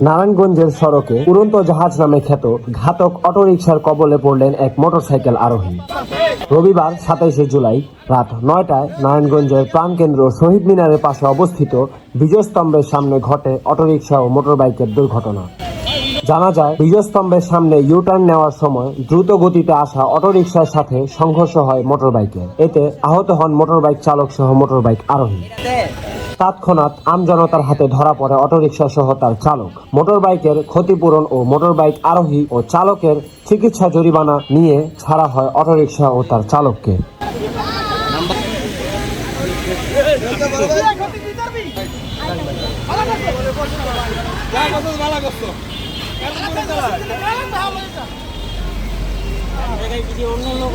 নারায়ণগঞ্জের সড়কে উড়ন্ত জাহাজ নামে খ্যাত ঘাতক অটোরিকশার কবলে পড়লেন এক মোটরসাইকেল আরোহী। রবিবার সাতাইশে জুলাই রাত নয়টায় নারায়ণগঞ্জের প্রাণকেন্দ্র শহীদ মিনারের পাশে অবস্থিত বিজয়স্তম্ভের সামনে ঘটে অটোরিকশা ও মোটরবাইকের দুর্ঘটনা। জানা যায়, বিজয়স্তম্ভের সামনে ইউটার্ন নেওয়ার সময় দ্রুত গতিতে আসা অটোরিকশার সাথে সংঘর্ষ হয় মোটরবাইকের। এতে আহত হন মোটরবাইক চালক সহ মোটরবাইক আরোহী। তৎক্ষণাৎ আমজনতার হাতে ধরা পড়ে অটোরিকশা সহ তার চালক। মোটরবাইকের ক্ষতিপূরণ ও মোটরবাইক আরোহী ও চালকের চিকিৎসা জরিমানা নিয়ে ছাড়া হয় অটোরিকশা ও তার চালককে। অন্য লোক